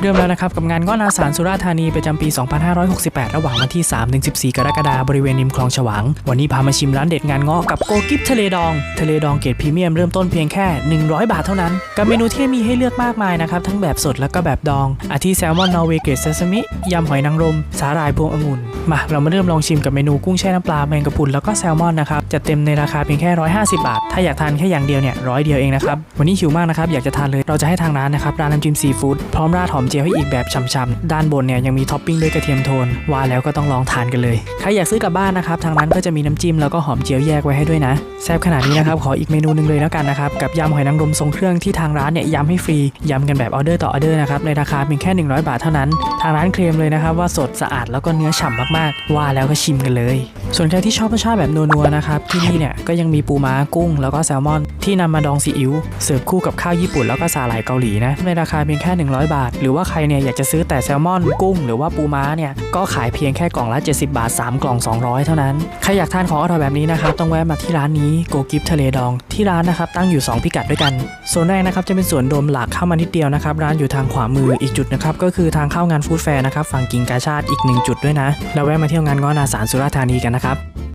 เริ่มแล้วนะครับกับงานง้อนาสารสุราษฎร์ธานีประจำปี 2568 ระหว่างวันที่ 3-14 กรกฎาคมบริเวณริมคลองฉวาง วันนี้พามาชิมร้านเด็ดงานง้อกับโกกิฟทะเลดอง ทะเลดองเกรดพรีเมียมเริ่มต้นเพียงแค่ 100 บาทเท่านั้น กับเมนูที่มีให้เลือกมากมายนะครับ ทั้งแบบสดแล้วก็แบบดอง อาทิแซลมอนนอร์เวย์เกรดเซซามิยำหอยนางรม สาหร่ายพวงองุ่นมาเรามาเริ่มลองชิมกับเมนูกุ้งแช่น้ำปลาแมงกะพรุนแล้วก็แซลมอนนะครับจะเต็มในราคาเพียงแค่ 150 บาท ถ้าอยากทานแค่อย่างเดียวเนี่ยร้อยเดียวเองนะครับวันนี้หิวมากนะครับอยากจะทานเลยเราจะให้ทางร้านนะครับร้านน้ำจิ้มซีฟู้ดพร้อมราดหอมเจียวให้อีกแบบช่ำๆด้านบนเนี่ยยังมีท็อปปิ้งด้วยกระเทียมโทนว่าแล้วก็ต้องลองทานกันเลยใครอยากซื้อกลับบ้านนะครับทางร้านก็จะมีน้ำจิ้มแล้วก็หอมเจียวแยกไว้ให้ด้วยนะแซ่บขนาดนี้นะครับขออีกเมนูหนึงเลยแล้วกันนะครับกับยำหอยนางรมทรงเครื่องที่ทางร้านเนี่ยยำให้ฟรียำกันแบบออเดอร์ต่อออเดอร์นะครับในราคาเพียงแค่ 100 บาทเท่านั้น ทางร้านเคลมเลยนะครับว่าสดสะอาดแล้วก็เนื้อฉ่ำมากๆ ว่าแล้วก็ชิมกันเลยส่วนใครที่ชอบรสชาติแบบนัวๆนะครับที่นี่เนี่ยก็ยังมีปูม้ากุ้ง แล้วก็แซลมอน ที่นำมาดองซีอิ๊วเสิร์ฟคู่กับข้าวญี่ปุ่นแล้วก็สาหร่ายเกาหลีนะในราคาเพียงแค่ 100 บาท หรือว่าใครเนี่ยอยากจะซื้อแต่แซลมอนกุ้ง หรือว่าปูม้าเนี่ยก็ขายเพียงแค่กล่องละ 70 บาท 3 กล่อง 200 เท่านั้น ใครอยากทานของอร่อยแบบนี้นะครับต้องแวะมาที่ร้านนี้โกกิฟทะเลดองที่ร้านนะครับตั้งอยู่ 2 พิกัดด้วยกันโซนแรกนะครับจะเป็นสวนโดมหลักเข้ามานิดเดียวนะครับร้านอยู่ทางขวามืออีกจุดนะครับก็คือทางเข้างานฟู้ดแฟร์นะครับฝั่งกิงกาชาติอีกหนึ่งจุดด้วยนะแล้วแวะมาเที่ยวงานง้อนาสารสุราษฎร์ธานีกันนะครับ